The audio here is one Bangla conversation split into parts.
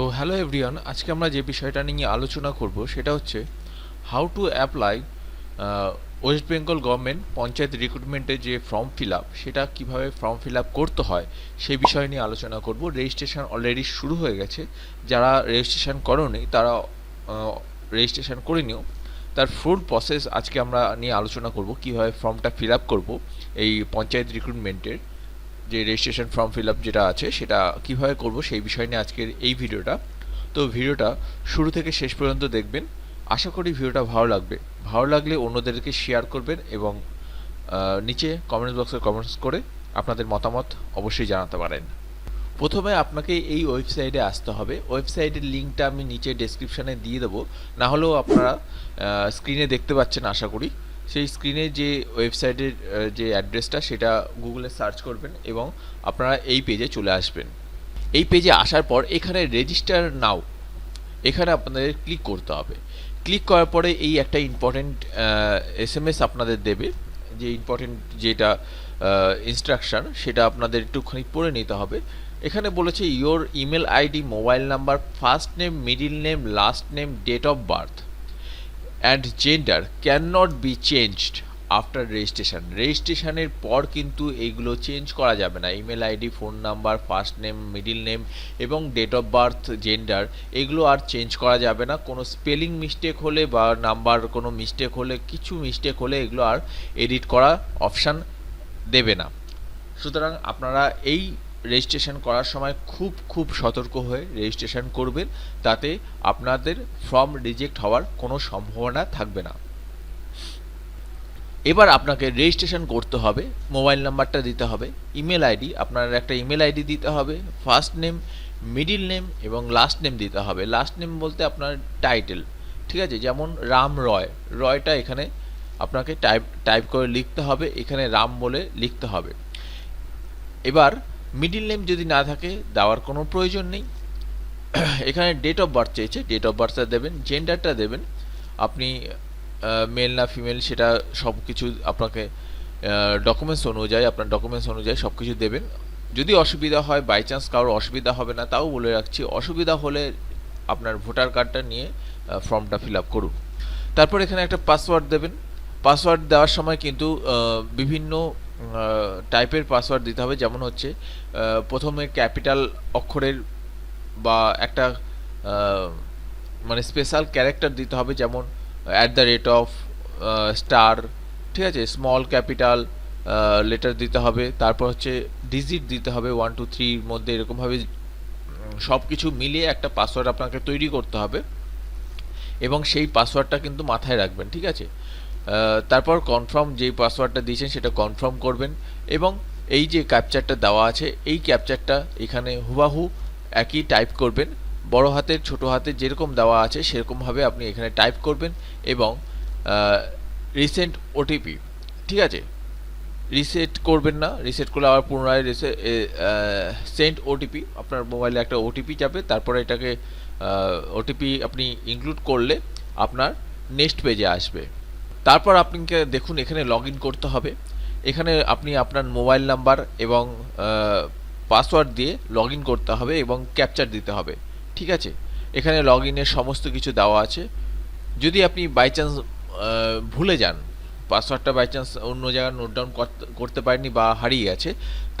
তো হ্যালো এভরিওয়ান, আজকে আমরা যে বিষয়টা নিয়ে আলোচনা করব সেটা হচ্ছে how to apply West Bengal government panchayat রিক্রুটমেন্টের যে ফর্ম ফিল আপ সেটা কীভাবে ফর্ম ফিল আপ করতে হয় সেই বিষয় নিয়ে আলোচনা করব। রেজিস্ট্রেশন অলরেডি শুরু হয়ে গেছে। যারা রেজিস্ট্রেশন করনি, তারা রেজিস্ট্রেশন করে নিও। তার ফুল প্রসেস আজকে আমরা নিয়ে আলোচনা করব, কীভাবে ফর্মটা ফিল আপ করব এই পঞ্চায়েত রিক্রুটমেন্টের যে রেজিস্ট্রেশন ফর্ম ফিল আপ যেটা আছে, সেটা কীভাবে করব সেই বিষয় নিয়ে আজকের এই ভিডিওটা। তো ভিডিওটা শুরু থেকে শেষ পর্যন্ত দেখবেন। আশা করি ভিডিওটা ভালো লাগবে। ভালো লাগলে অন্যদেরকে শেয়ার করবেন এবং নিচে কমেন্ট বক্সে কমেন্টস করে আপনাদের মতামত অবশ্যই জানাতে পারেন। প্রথমে আপনাকে এই ওয়েবসাইটে আসতে হবে। ওয়েবসাইটের লিঙ্কটা আমি নিচে ডেসক্রিপশানে দিয়ে দেবো। না হলেও আপনারা স্ক্রিনে দেখতে পাচ্ছেন আশা করি। সেই স্ক্রিনে যে ওয়েবসাইটের যে অ্যাড্রেসটা সেটা গুগলে সার্চ করবেন এবং আপনারা এই পেজে চলে আসবেন। এই পেজে আসার পর এখানে রেজিস্টার নাও এখানে আপনাদের ক্লিক করতে হবে। ক্লিক করার পরে এই একটা ইম্পর্টেন্ট এস এম এস আপনাদের দেবে। যে ইম্পর্টেন্ট যেটা ইনস্ট্রাকশন সেটা আপনাদের একটুখানি পড়ে নিতে হবে। এখানে বলেছে your email ID mobile number first name middle name last name date of birth and gender can not be changed after registration রেজিস্ট্রেশনের পর কিন্তু এইগুলো চেঞ্জ করা যাবে না। Email ID phone number first name middle name এবং ডেট অফ বার্থ জেন্ডার এগুলো আর চেঞ্জ করা যাবে না। কোনো স্পেলিং মিস্টেক হলে বা নাম্বার কোনো মিস্টেক হলে, কিছু মিস্টেক হলে এগুলো আর এডিট করা অপশান দেবে না। সুতরাং আপনারা এই রেজিস্ট্রেশন করার সময় খুব খুব সতর্ক হয়ে রেজিস্ট্রেশন করবেন, তাতে আপনাদের ফর্ম রিজেক্ট হওয়ার কোনো সম্ভাবনা থাকবে না। এবার আপনাকে রেজিস্ট্রেশন করতে হবে মোবাইল নাম্বারটা দিতে হবে ইমেল আইডি আপনার একটা ইমেল আইডি দিতে হবে ফার্স্ট নেম মিডিল নেম এবং লাস্ট নেম দিতে হবে। লাস্ট নেম বলতে আপনার টাইটেল ঠিক আছে? যেমন রাম রয়, রয়টা এখানে আপনাকে টাইপ টাইপ করে লিখতে হবে, এখানে রাম বলে লিখতে হবে। এবার মিডিল নেম যদি না থাকে, দেওয়ার কোনো প্রয়োজন নেই। এখানে ডেট অফ বার্থ চেয়েছে। ডেট অফ বার্থটা দেবেন জেন্ডারটা দেবেন। আপনি মেল না ফিমেল সেটা সব কিছু আপনাকে ডকুমেন্টস অনুযায়ী, আপনার ডকুমেন্টস অনুযায়ী সব কিছু দেবেন। যদি অসুবিধা হয় বাই চান্স কারোর অসুবিধা হবে না, তাও বলে রাখছি, অসুবিধা হলে আপনার ভোটার কার্ডটা নিয়ে ফর্মটা ফিল আপ করুন। তারপর এখানে একটা পাসওয়ার্ড দেবেন। পাসওয়ার্ড দেওয়ার সময় কিন্তু বিভিন্ন টাইপের পাসওয়ার্ড দিতে হবে। যেমন হচ্ছে প্রথমে ক্যাপিটাল অক্ষরের বা একটা মানে স্পেশাল ক্যারেক্টার দিতে হবে। যেমন at the rate of star ঠিক আছে? স্মল ক্যাপিটাল লেটার দিতে হবে। তারপর হচ্ছে ডিজিট দিতে হবে। ওয়ান টু থ্রির মধ্যে এরকমভাবে সব কিছু মিলিয়ে একটা পাসওয়ার্ড আপনাকে তৈরি করতে হবে। এবং সেই পাসওয়ার্ডটা কিন্তু মাথায় রাখবেন, ঠিক আছে? তারপর কনফার্ম যেই পাসওয়ার্ডটা দিয়েছেন সেটা কনফার্ম করবেন এবং এই যে ক্যাপচারটা দেওয়া আছে, এই ক্যাপচারটা এখানে হুবাহু একই টাইপ করবেন। বড় হাতের, ছোট হাতে যেরকম দেওয়া আছে সেরকমভাবে আপনি এখানে টাইপ করবেন এবং রিসেন্ট ওটিপি ঠিক আছে? রিসেট করবেন না রিসেট করলে আবার পুনরায় রিসে সেন্ড ওটিপি আপনার মোবাইলে একটা ওটিপি যাবে, তারপরে এটাকে ওটিপি আপনি ইনক্লুড করলে আপনার নেক্সট পেজে আসবে। তারপর আপনাকে দেখুন, এখানে লগ করতে হবে। এখানে আপনি আপনার মোবাইল নাম্বার এবং পাসওয়ার্ড দিয়ে লগ করতে হবে এবং ক্যাপচার দিতে হবে। ঠিক আছে? এখানে লগ সমস্ত কিছু দেওয়া আছে। যদি আপনি বাই চান্স ভুলে যান পাসওয়ার্ডটা বাই চান্স অন্য জায়গায় নোট ডাউন করতে পারেননি বা হারিয়ে গেছে,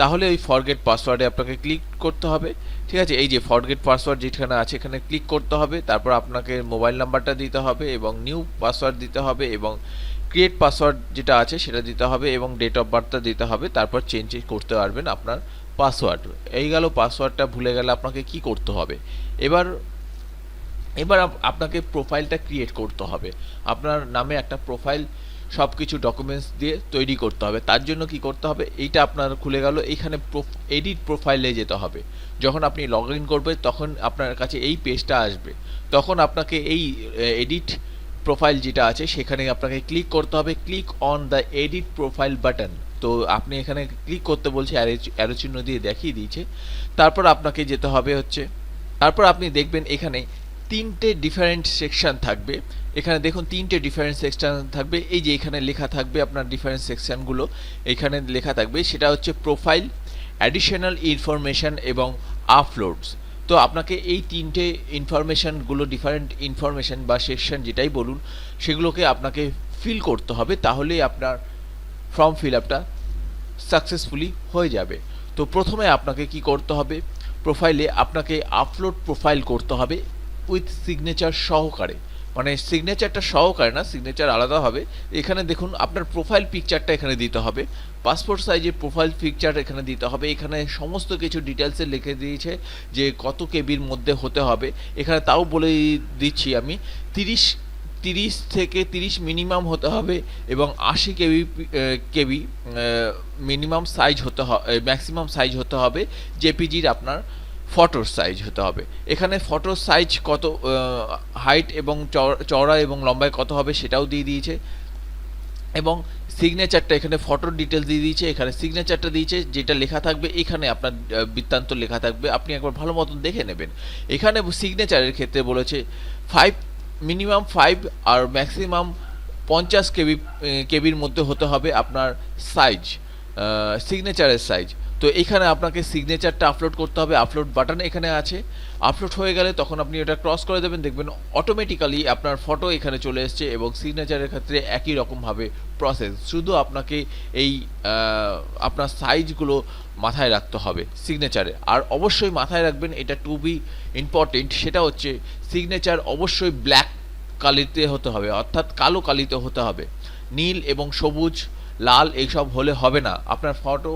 তাহলে ওই ফরগেট পাসওয়ার্ডে আপনাকে ক্লিক করতে হবে। ঠিক আছে? এই যে ফরগেট পাসওয়ার্ড যেখানে আছে, এখানে ক্লিক করতে হবে, তারপর আপনাকে মোবাইল নাম্বারটা দিতে হবে এবং নিউ পাসওয়ার্ড দিতে হবে এবং ক্রিয়েট পাসওয়ার্ড যেটা আছে সেটা দিতে হবে এবং ডেট অফ বার্থটা দিতে হবে, তারপর চেঞ্জ করতে পারবেন আপনার পাসওয়ার্ড এই গেল পাসওয়ার্ডটা ভুলে গেলে আপনাকে কি করতে হবে? এবার এবার আপনাকে প্রোফাইলটা ক্রিয়েট করতে হবে। আপনার নামে একটা প্রোফাইল সব কিছু ডকুমেন্টস দিয়ে তৈরি করতে হবে। তার জন্য কি করতে হবে? এইটা আপনার খুলে গেল। এইখানে এডিট প্রোফাইলে যেতে হবে। যখন আপনি লগ ইন করবেন, তখন আপনার কাছে এই পেজটা আসবে। তখন আপনাকে এই এডিট প্রোফাইল যেটা আছে, সেখানে আপনাকে ক্লিক করতে হবে। Click on the edit profile button তো আপনি এখানে ক্লিক করতে বলছে অ্যারো চিহ্ন দিয়ে দেখিয়ে দিয়েছে। তারপর আপনাকে যেতে হবে হচ্ছে, তারপর আপনি দেখবেন এখানে তিনটে ডিফারেন্ট সেকশন থাকবে। এখানে দেখুন তিনটে ডিফারেন্ট সেকশন থাকবে। এই যে এখানে লেখা থাকবে আপনার ডিফারেন্ট সেকশনগুলো এখানে লেখা থাকবে। সেটা হচ্ছে প্রোফাইল অ্যাডিশনাল ইনফরমেশন এবং আপলোডস তো আপনাকে এই তিনটে ইনফরমেশানগুলো ডিফারেন্ট ইনফরমেশান বা সেকশন যেটাই বলুন, সেগুলোকে আপনাকে ফিল করতে হবে। তাহলেই আপনার ফর্ম ফিল আপটা সাকসেসফুলি হয়ে যাবে। তো প্রথমে আপনাকে কি করতে হবে? প্রোফাইলে আপনাকে আপলোড প্রোফাইল করতে হবে। উইথ সিগনেচার সহকারে। মানে সিগনেচারটা সহকারে না সিগনেচার আলাদা হবে। এখানে দেখুন, আপনার প্রোফাইল পিকচারটা এখানে দিতে হবে। পাসপোর্ট সাইজের প্রোফাইল পিকচার এখানে দিতে হবে। এখানে সমস্ত কিছু ডিটেলসে লিখে দিয়েছে যে কত কেবির মধ্যে হতে হবে। এখানে তাও বলে দিচ্ছি আমি, তিরিশ তিরিশ থেকে তিরিশ মিনিমাম হতে হবে এবং আশি কেবি কেবি মিনিমাম সাইজ হতে হবে ম্যাক্সিমাম সাইজ হতে হবে। জেপিজির আপনার ফটোর সাইজ হতে হবে। এখানে ফটোর সাইজ কত হাইট এবং চওড়া- এবং লম্বায় কত হবে সেটাও দিয়ে দিয়েছে। এবং সিগনেচারটা এখানে ফটোর ডিটেলস দিয়ে দিয়েছে, এখানে সিগনেচারটা দিয়েছে, যেটা লেখা থাকবে, এখানে আপনার বৃত্তান্ত লেখা থাকবে। আপনি একবার ভালো মতন দেখে নেবেন। এখানে সিগনেচারের ক্ষেত্রে বলেছে ফাইভ মিনিমাম ফাইভ আর ম্যাক্সিমাম পঞ্চাশ কেবি কেবির মধ্যে হতে হবে আপনার সাইজ সিগনেচারের সাইজ তো এখানে আপনাকে সিগনেচারটা আপলোড করতে হবে আপলোড বাটন এখানে আছে। আপলোড হয়ে গেলে তখন আপনি ওটা ক্রস করে দেবেন, দেখবেন অটোমেটিক্যালি আপনার ফটো এখানে চলে এসছে এবং সিগনেচারের ক্ষেত্রে একই রকমভাবে প্রসেস শুধু আপনাকে এই আপনার সাইজগুলো মাথায় রাখতে হবে সিগনেচারে আর অবশ্যই মাথায় রাখবেন, এটা টু বি ইম্পর্টেন্ট সেটা হচ্ছে সিগনেচার অবশ্যই ব্ল্যাক কালিতে হতে হবে, অর্থাৎ কালো কালিতে হতে হবে। নীল এবং সবুজ লাল এইসব হলে হবে না। আপনার ফটো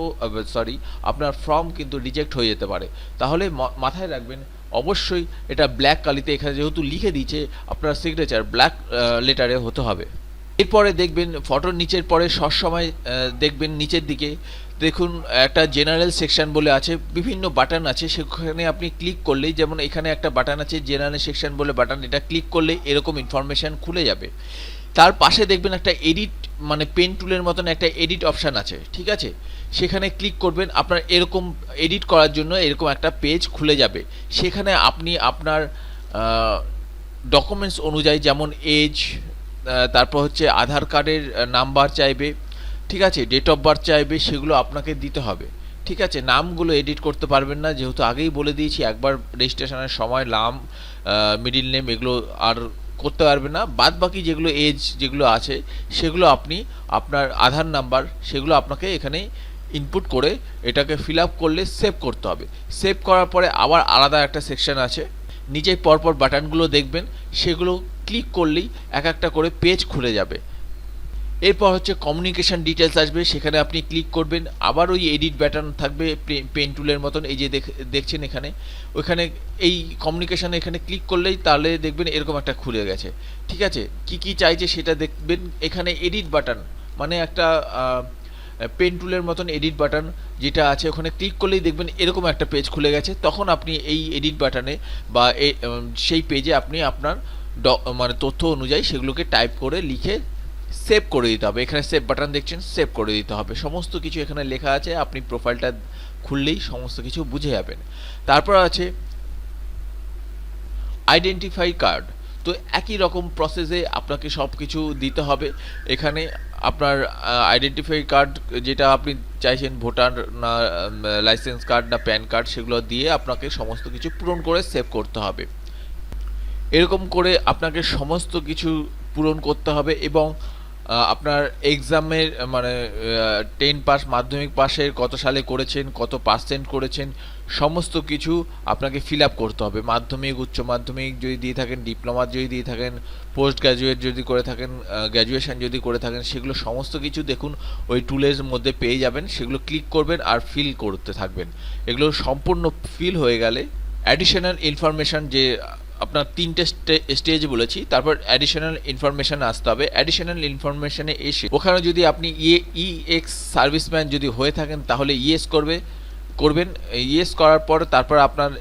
সরি আপনার ফর্ম কিন্তু রিজেক্ট হয়ে যেতে পারে। তাহলে মাথায় রাখবেন, অবশ্যই এটা ব্ল্যাক কালিতে এখানে যেহেতু লিখে দিয়েছে, আপনার সিগনেচার ব্ল্যাক লেটারে হতে হবে। এরপরে দেখবেন ফটোর নিচের পরে সবসময় দেখবেন নিচের দিকে। দেখুন, একটা জেনারেল সেকশন বলে আছে, বিভিন্ন বাটন আছে, সেখানে আপনি ক্লিক করলেই, যেমন এখানে একটা বাটন আছে জেনারেল সেকশন বলে বাটন এটা ক্লিক করলে এরকম ইনফরমেশন খুলে যাবে। তার পাশে দেখবেন একটা এডিট মানে পেন টুলের মতন একটা এডিট অপশান আছে, ঠিক আছে? সেখানে ক্লিক করবেন, আপনার এরকম এডিট করার জন্য এরকম একটা পেজ খুলে যাবে। সেখানে আপনি আপনার ডকুমেন্টস অনুযায়ী যেমন এজ তারপর হচ্ছে আধার কার্ডের নাম্বার চাইবে, ঠিক আছে? ডেট অফ বার্থ চাইবে, সেগুলো আপনাকে দিতে হবে। ঠিক আছে? নামগুলো এডিট করতে পারবেন না, যেহেতু আগেই বলে দিয়েছি, একবার রেজিস্ট্রেশনের সময়, নাম মিডিল নেম এগুলো আর করতে পারবে না। বাদ বাকি যেগুলো এজ যেগুলো আছে, সেগুলো আপনি আপনার আধার নাম্বার সেগুলো আপনাকে এখানে ইনপুট করে এটাকে ফিল আপ করলে সেভ করতে হবে। সেভ করার পরে আবার আলাদা একটা সেকশন আছে। নিচে পরপর বাটনগুলো দেখবেন, সেগুলো ক্লিক করলেই এক একটা করে পেজ খুলে যাবে। এরপর হচ্ছে কমিউনিকেশান ডিটেলস আসবে, সেখানে আপনি ক্লিক করবেন, আবার ওই এডিট ব্যাটন থাকবে পেন টুলের মতন, এই যে দেখ- দেখছেন এখানে ওইখানে এই কমিউনিকেশন এখানে ক্লিক করলেই তাহলে দেখবেন এরকম একটা খুলে গেছে। ঠিক আছে? কি কি চাইছে সেটা দেখবেন, এখানে এডিট বাটন মানে একটা পেন টুলের মতন এডিট বাটন যেটা আছে, ওখানে ক্লিক করলেই দেখবেন এরকম একটা পেজ খুলে গেছে। তখন আপনি এই এডিট বাটনে বা সেই পেজে আপনি আপনার ড- মানে তথ্য অনুযায়ী সেগুলোকে টাইপ করে লিখে সেভ করে দিতে হবে। এখানে সেভ বাটন দেখছেন সেভ করে দিতে হবে। সমস্ত কিছু এখানে লেখা আছে, আপনি প্রোফাইলটা খুললেই সমস্ত কিছু বুঝে যাবেন। তারপর আছে আইডেন্টিফাই কার্ড তো একই রকম প্রসেসে আপনাকে সব কিছু দিতে হবে। এখানে আপনার আইডেন্টিফাই কার্ড যেটা আপনি চাইছেন, ভোটার না লাইসেন্স কার্ড না প্যান কার্ড সেগুলো দিয়ে আপনাকে সমস্ত কিছু পূরণ করে সেভ করতে হবে। এরকম করে আপনাকে সমস্ত কিছু পূরণ করতে হবে এবং আপনার এক্সামের মানে টেন পাস মাধ্যমিক পাশের কত সালে করেছেন, কত পার্সেন্ট করেছেন, সমস্ত কিছু আপনাকে ফিল আপ করতে হবে। মাধ্যমিক, উচ্চ মাধ্যমিক যদি দিয়ে থাকেন ডিপ্লোমা যদি দিয়ে থাকেন পোস্ট গ্র্যাজুয়েট যদি করে থাকেন গ্র্যাজুয়েশন যদি করে থাকেন, সেগুলো সমস্ত কিছু দেখুন, ওই টুলের মধ্যে পেয়ে যাবেন, সেগুলো ক্লিক করবেন আর ফিল করতে থাকবেন। এগুলো সম্পূর্ণ ফিল হয়ে গেলে অ্যাডিশনাল ইনফরমেশন যে আপনার তিনটে স্টেজ বলেছি, তারপর অ্যাডিশনাল ইনফরমেশান আসতে হবে। অ্যাডিশনাল ইনফরমেশানে এসে ওখানে যদি আপনি ইয়ে ই এক্স সার্ভিসম্যান যদি হয়ে থাকেন, তাহলে ইয়েস করবে, করবেন। ইয়েস করার পর তারপর আপনার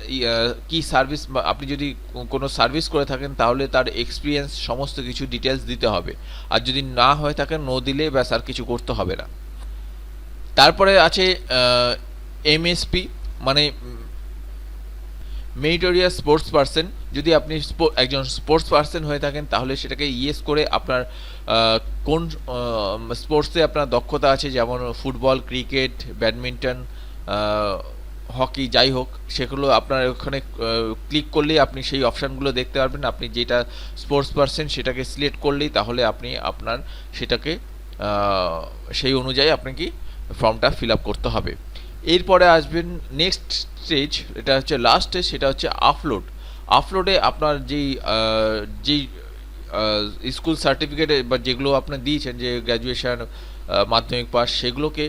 কি সার্ভিস আপনি যদি কোনো সার্ভিস করে থাকেন, তাহলে তার এক্সপিরিয়েন্স সমস্ত কিছু ডিটেলস দিতে হবে। আর যদি না হয়ে থাকেন নো দিলে ব্যাস আর কিছু করতে হবে না। তারপরে আছে এমএসপি মানে মেরিটোরিয়াস স্পোর্টস পার্সন যদি আপনি একজন স্পোর্টস পার্সন হয়ে থাকেন, তাহলে সেটাকে ইয়েস করে আপনার কোন স্পোর্টসে আপনার দক্ষতা আছে, যেমন ফুটবল, ক্রিকেট, ব্যাডমিন্টন হকি, যাই হোক, সেগুলো আপনার ওখানে ক্লিক করলেই আপনি সেই অপশানগুলো দেখতে পারবেন। আপনি যেটা স্পোর্টস পারসন সেটাকে সিলেক্ট করলেই তাহলে আপনি আপনার সেটাকে সেই অনুযায়ী আপনাকে ফর্মটা ফিল আপ করতে হবে। এরপরে আসবেন নেক্সট স্টেজ এটা হচ্ছে লাস্ট স্টেজ সেটা হচ্ছে আপলোড আপলোডে আপনার যেই যেই স্কুল সার্টিফিকেটে বা যেগুলো আপনি দিয়েছেন, যে গ্র্যাজুয়েশান মাধ্যমিক পাস সেগুলোকে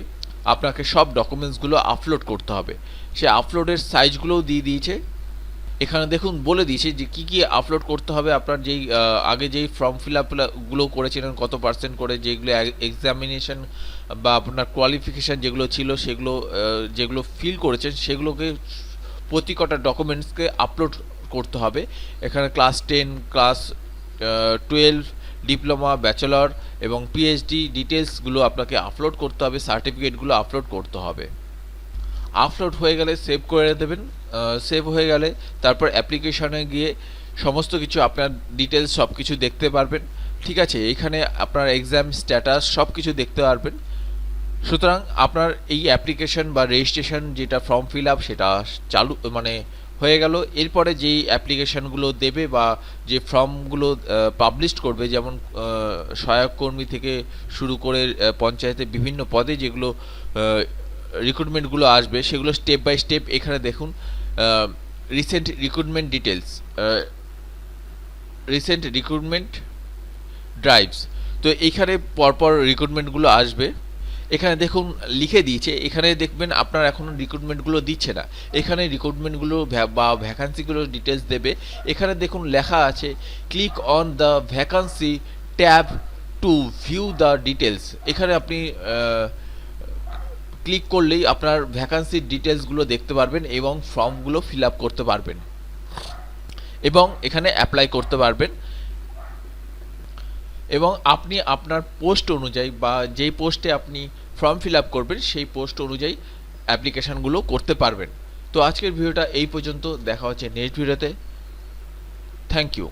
আপনাকে সব ডকুমেন্টসগুলো আপলোড করতে হবে। সে আপলোডের সাইজগুলোও দিয়ে দিয়েছে। এখানে দেখুন বলে দিয়েছে যে কি কি আপলোড করতে হবে, আপনার যেই আগে যেই ফর্ম ফিল আপগুলো করেছিলেন, কত পার্সেন্ট করে যেগুলো এক্সামিনেশন বা আপনার কোয়ালিফিকেশান যেগুলো ছিল সেগুলো যেগুলো ফিল করেছেন, সেগুলোকে প্রতি কটা ডকুমেন্টসকে আপলোড করতে হবে। এখানে class ten class twelve diploma bachelor এবং পিএইচডি ডিটেলসগুলো আপনাকে আপলোড করতে হবে সার্টিফিকেটগুলো আপলোড করতে হবে। আপলোড হয়ে গেলে সেভ করে দেবেন সেভ হয়ে গেলে তারপর অ্যাপ্লিকেশনে গিয়ে সমস্ত কিছু আপনার ডিটেলস সব কিছু দেখতে পারবেন। ঠিক আছে, এখানে আপনার এক্সাম স্ট্যাটাস সব কিছু দেখতে পারবেন। সুতরাং আপনার এই অ্যাপ্লিকেশন বা রেজিস্ট্রেশন যেটা ফর্ম ফিল আপ সেটা চালু মানে হয়ে গেল। এরপরে যেই অ্যাপ্লিকেশনগুলো দেবে বা যে ফর্মগুলো পাবলিশ করবে, যেমন সহায়ক কর্মী থেকে শুরু করে পঞ্চায়েতে বিভিন্ন পদে যেগুলো রিক্রুটমেন্টগুলো আসবে, সেগুলো স্টেপ বাই স্টেপ এখানে দেখুন recent recruitment details recent recruitment drives তো এখানে পরপর রিক্রুটমেন্টগুলো আসবে। এখানে দেখুন, লিখে দিয়েছে, এখানে দেখবেন আপনার এখনও রিক্রুটমেন্টগুলো দিচ্ছে না। এখানে রিক্রুটমেন্টগুলো বা ভ্যাকান্সিগুলো ডিটেলস দেবে। এখানে দেখুন, লেখা আছে click on the vacancy tab to view the details এখানে আপনি ক্লিক করলেই আপনার ভ্যাকান্সির ডিটেলসগুলো দেখতে পারবেন এবং ফর্মগুলো ফিল আপ করতে পারবেন। এবং এখানে অ্যাপ্লাই করতে পারবেন। এবং আপনি আপনার পোস্ট অনুযায়ী বা যেই পোস্টে আপনি ফর্ম ফিল আপ করবেন, সেই পোস্ট অনুযায়ী অ্যাপ্লিকেশানগুলো করতে পারবেন। তো আজকের ভিডিওটা এই পর্যন্ত। দেখা হচ্ছে নেক্সট ভিডিওতে থ্যাংক ইউ